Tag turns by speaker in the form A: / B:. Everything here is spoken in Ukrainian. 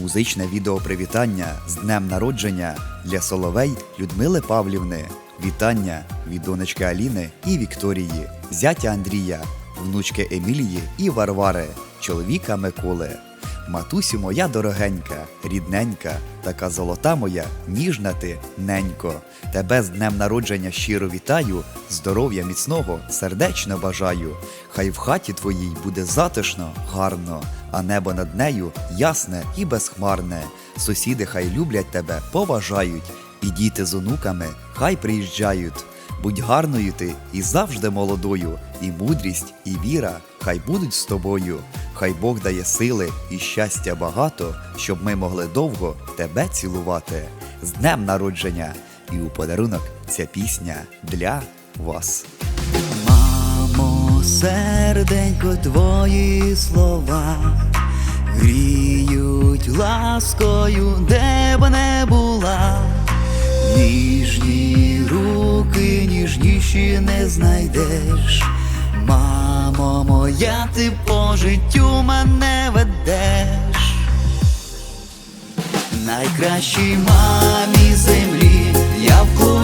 A: Музичне відео привітання з днем народження для Соловей Людмили Павлівни. Вітання від донечки Аліни і Вікторії, зятя Андрія, внучки Емілії і Варвари, чоловіка Миколи. Матусю моя дорогенька, рідненька, така золота моя, ніжна ти, ненько. Тебе з днем народження щиро вітаю, здоров'я міцного, сердечно бажаю. Хай в хаті твоїй буде затишно, гарно, а небо над нею ясне і безхмарне. Сусіди хай люблять тебе, поважають, і діти з онуками хай приїжджають. Будь гарною ти і завжди молодою, і мудрість, і віра хай будуть з тобою. Хай Бог дає сили і щастя багато, щоб ми могли довго тебе цілувати. З днем народження! І у подарунок ця пісня для вас. Мамо, серденько, твої слова гріють ласкою, де б не була. Ніжні руки, ніжніші не знайдеш. Мамо моя, ти по життю мене ведеш. Найкращій мамі землі я вклонюся